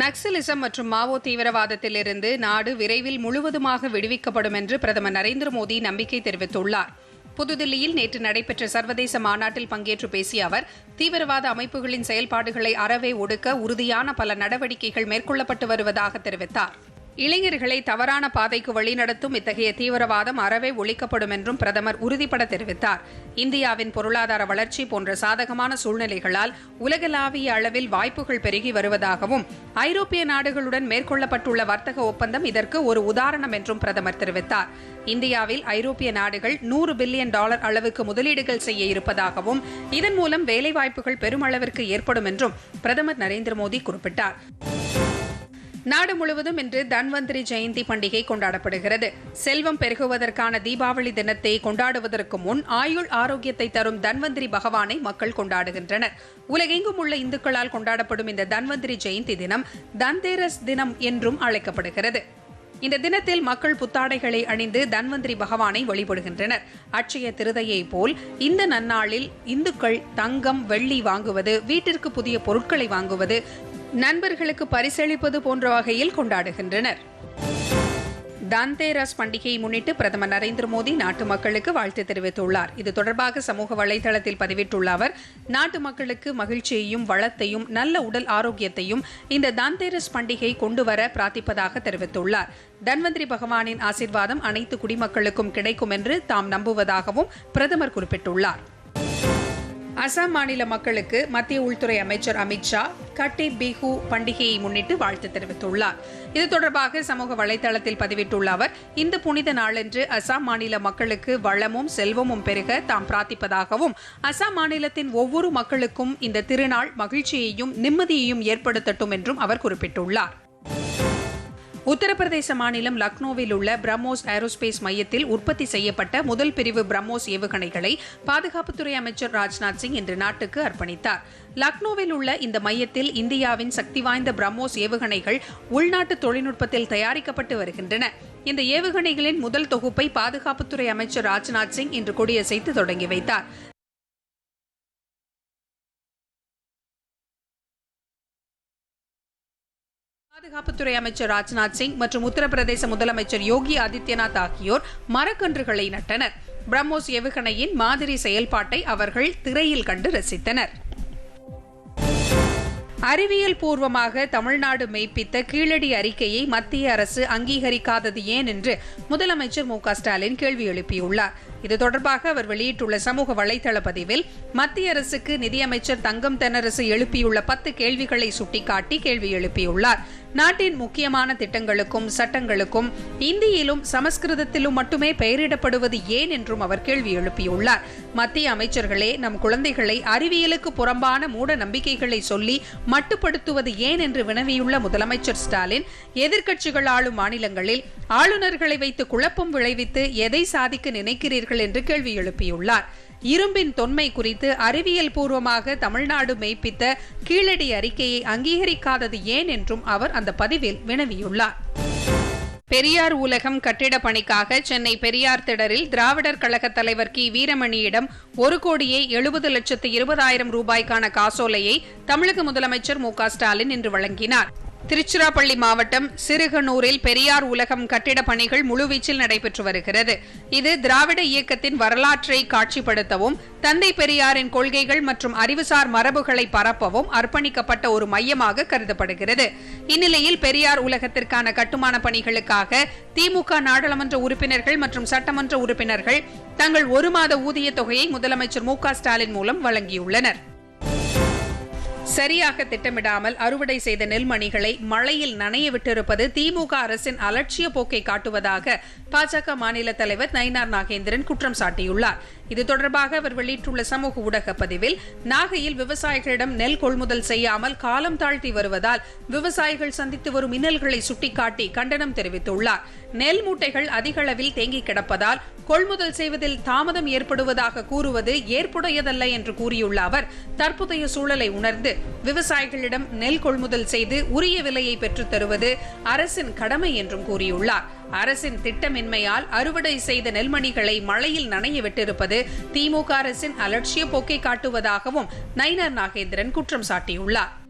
நக்சலிசம் மற்றும் மாவோ தீவிரவாதத்திலிருந்து நாடு விரைவில் முழுவதுமாக விடுவிக்கப்படும் என்று பிரதமர் நரேந்திர மோடி நம்பிக்கை தெரிவித்துள்ளார். புதுதில்லியில் நேற்று நடைபெற்ற சர்வதேச மாநாட்டில் பங்கேற்று பேசிய அவர் தீவிரவாத அமைப்புகளின் செயல்பாடுகளை அறவே ஒடுக்க உறுதியான பல நடவடிக்கைகள் மேற்கொள்ளப்பட்டு வருவதாக தெரிவித்தார். இளைஞர்களை தவறான பாதைக்கு வழிநடத்தும் இத்தகைய தீவிரவாதம் அறவே ஒழிக்கப்படும் என்றும் பிரதமர் உறுதிபட தெரிவித்தார். இந்தியாவின் பொருளாதார வளர்ச்சி போன்ற சாதகமான சூழ்நிலைகளால் உலகளாவிய அளவில் வாய்ப்புகள் பெருகி வருவதாகவும் ஐரோப்பிய நாடுகளுடன் மேற்கொள்ளப்பட்டுள்ள வர்த்தக ஒப்பந்தம் இதற்கு ஒரு உதாரணம் என்றும் பிரதமர் தெரிவித்தார். இந்தியாவில் ஐரோப்பிய நாடுகள் நூறு பில்லியன் டாலர் அளவுக்கு முதலீடுகள் செய்ய இருப்பதாகவும் இதன் மூலம் வேலைவாய்ப்புகள் பெருமளவிற்கு ஏற்படும் என்றும் பிரதமர் நரேந்திர மோடி குறிப்பிட்டார். நாடு முழுவதும் இன்று தன்வந்திரி ஜெயந்தி பண்டிகை கொண்டாடப்படுகிறது. செல்வம் பெருகுவதற்கான தீபாவளி தினத்தை கொண்டாடுவதற்கு முன் ஆயுள் ஆரோக்கியத்தை தரும் தன்வந்திரி பகவானை மக்கள் கொண்டாடுகின்றனர். உலகெங்கும் உள்ள இந்துக்களால் கொண்டாடப்படும் இந்த தன்வந்திரி ஜெயந்தி தினம் தந்தேரஸ் தினம் என்றும் அழைக்கப்படுகிறது. இந்த தினத்தில் மக்கள் புத்தாடைகளை அணிந்து தன்வந்திரி பகவானை வழிபடுகின்றனர். அட்சய திருதையை போல் இந்த நன்னாளில் இந்துக்கள் தங்கம் வெள்ளி வாங்குவது வீட்டிற்கு புதிய பொருட்களை வாங்குவது நண்பர்களுக்கு பரிசளிப்பது போன்ற வகையில் கொண்டாடுகின்றனர். தந்தேரஸ் பண்டிகையை முன்னிட்டு பிரதமர் நரேந்திர மோடி நாட்டு மக்களுக்கு வாழ்த்து தெரிவித்துள்ளார். இது தொடர்பாக சமூக வலைதளத்தில் பதிவிட்டுள்ள அவர் நாட்டு மக்களுக்கு மகிழ்ச்சியையும் வளத்தையும் நல்ல உடல் ஆரோக்கியத்தையும் இந்த தந்தேரஸ் பண்டிகை கொண்டுவர பிரார்த்திப்பதாக தெரிவித்துள்ளார். தன்வந்திரி பகவானின் ஆசிர்வாதம் அனைத்து குடிமக்களுக்கும் கிடைக்கும் என்று தாம் நம்புவதாகவும் பிரதமர் குறிப்பிட்டுள்ளார். அசாம் மாநில மக்களுக்கு மத்திய உள்துறை அமைச்சர் அமித்ஷா கட்டி பிஹு பண்டிகையை முன்னிட்டு வாழ்த்து தெரிவித்துள்ளார். இது தொடர்பாக சமூக வலைதளத்தில் பதிவிட்டுள்ள அவர் இந்த புனித நாளன்று அசாம் மாநில மக்களுக்கு வளமும் செல்வமும் பெருக தாம் பிரார்த்திப்பதாகவும் அசாம் மாநிலத்தின் ஒவ்வொரு மக்களுக்கும் இந்த திருநாள் மகிழ்ச்சியையும் நிம்மதியையும் ஏற்படுத்தட்டும் என்றும் அவர் குறிப்பிட்டுள்ளார். உத்தரப்பிரதேச மாநிலம் லக்னோவில் உள்ள பிரம்மோஸ் ஏரோஸ்பேஸ் மையத்தில் உற்பத்தி செய்யப்பட்ட முதல் பிரிவு பிரம்மோஸ் ஏவுகணைகளை பாதுகாப்புத்துறை அமைச்சர் ராஜ்நாத் சிங் இன்று நாட்டுக்கு அர்ப்பணித்தார். லக்னோவில் உள்ள இந்த மையத்தில் இந்தியாவின் சக்தி வாய்ந்த பிரம்மோஸ் ஏவுகணைகள் உள்நாட்டு தொழில்நுட்பத்தில் தயாரிக்கப்பட்டு வருகின்றன. இந்த ஏவுகணைகளின் முதல் தொகுப்பை பாதுகாப்புத்துறை அமைச்சர் ராஜ்நாத் சிங் இன்று கொடியசைத்து தொடங்கி வைத்தார். பாதுகாப்புத்துறை அமைச்சர் ராஜ்நாத் சிங் மற்றும் உத்தரப்பிரதேச முதலமைச்சர் யோகி ஆதித்யநாத் ஆகியோர் மரக்கன்றுகளை நட்டனர். பிரம்மோஸ் ஏவுகணையின் மாதிரி செயல்பாட்டை அவர்கள் திரையில் கண்டு ரசித்தனர். அறிவியல் பூர்வமாக தமிழ்நாடு மெய்ப்பித்த கீழடி அறிக்கையை மத்திய அரசு அங்கீகரிக்காதது ஏன் என்று முதலமைச்சர் மு ஸ்டாலின் கேள்வி எழுப்பியுள்ளார். இது தொடர்பாக அவர் வெளியிட்டுள்ள சமூக வலைதள பதிவில் மத்திய அரசுக்கு நிதியமைச்சர் தங்கம் தென்னரசு எழுப்பியுள்ள பத்து கேள்விகளை சுட்டிக்காட்டி கேள்வி எழுப்பியுள்ளார். நாட்டின் முக்கியமான திட்டங்களுக்கும் சட்டங்களுக்கும் இந்தியிலும் சமஸ்கிருதத்திலும் மட்டுமே பெயரிடப்படுவது ஏன் என்றும் அவர் கேள்வி எழுப்பியுள்ளார். மத்திய அமைச்சர்களே நம் குழந்தைகளை அறிவியலுக்கு புறம்பான மூட நம்பிக்கைகளை சொல்லி மட்டுப்படுத்துவது ஏன் என்று வினவியுள்ள முதலமைச்சர் ஸ்டாலின் எதிர்க்கட்சிகள் ஆளும் மாநிலங்களில் ஆளுநர்களை வைத்து குழப்பம் விளைவித்து எதை சாதிக்க நினைக்கிறீர்கள் என்று கேள்வி எழுப்பியுள்ளார். இரும்பின் தொன்மை குறித்து அறிவியல் பூர்வமாக தமிழ்நாடு மெய்ப்பித்த கீழடி அறிக்கையை அங்கீகரிக்காதது ஏன் என்றும் அவர் அந்த பதிவில் வினவியுள்ளார். பெரியார் உலகம் கட்டிட பணிக்காக சென்னை பெரியார் திடரில் திராவிடர் கழக தலைவர் கி. வீரமணியிடம் ஒரு கோடியே எழுபது லட்சத்து இருபதாயிரம் ரூபாய்க்கான காசோலையை தமிழக முதலமைச்சர் மு ஸ்டாலின் இன்று வழங்கினார். திருச்சிராப்பள்ளி மாவட்டம் சிறுகனூரில் பெரியார் உலகம் கட்டிட பணிகள் முழுவீச்சில் நடைபெற்று வருகிறது. இது திராவிட இயக்கத்தின் வரலாற்றை காட்சிப்படுத்தவும் தந்தை பெரியாரின் கொள்கைகள் மற்றும் அறிவுசார் மரபுகளை பரப்பவும் அர்ப்பணிக்கப்பட்ட ஒரு மையமாக கருதப்படுகிறது. இந்நிலையில் பெரியார் உலகத்திற்கான கட்டுமான பணிகளுக்காக திமுக நாடாளுமன்ற உறுப்பினர்கள் மற்றும் சட்டமன்ற உறுப்பினர்கள் தங்கள் ஒரு மாத ஊதிய தொகையை முதலமைச்சர் மு ஸ்டாலின் மூலம் வழங்கியுள்ளனர். சரியாக திட்டமிடாமல் அறுவடை செய்த நெல்மணிகளை மழையில் நனைய விட்டிருப்பது திமுக அரசின் அலட்சிய போக்கை காட்டுவதாக பாஜக மாநில தலைவர் நயினார் நாகேந்திரன் குற்றம் சாட்டியுள்ளார். இது தொடர்பாக அவர் வெளியிட்டுள்ள சமூக ஊடக பதிவில் நாகையில் விவசாயிகளிடம் நெல் கொள்முதல் செய்யாமல் காலம் தாழ்த்தி வருவதால் விவசாயிகள் சந்தித்து வரும் இன்னல்களை சுட்டிக்காட்டி கண்டனம் தெரிவித்துள்ளார். நெல் மூட்டைகள் அதிக அளவில் தேங்கி கிடப்பதால் கொள்முதல் செய்வதில் தாமதம் ஏற்படுவதாக கூறுவது ஏற்புடையதல்ல என்று கூறியுள்ள அவர் தற்போதைய சூழலை உணர்ந்து விவசாயிகளிடம் நெல் கொள்முதல் செய்து உரிய விலையை பெற்றுத் தருவது அரசின் கடமை என்றும் கூறியுள்ளார். அரசின் திட்டமின்மையால் அறுவடை செய்த நெல்மணிகளை மழையில் நனைய விட்டிருப்பது திமுக அரசின் அலட்சிய போக்கை காட்டுவதாகவும் நயினார் நாகேந்திரன் குற்றம் சாட்டியுள்ளார்.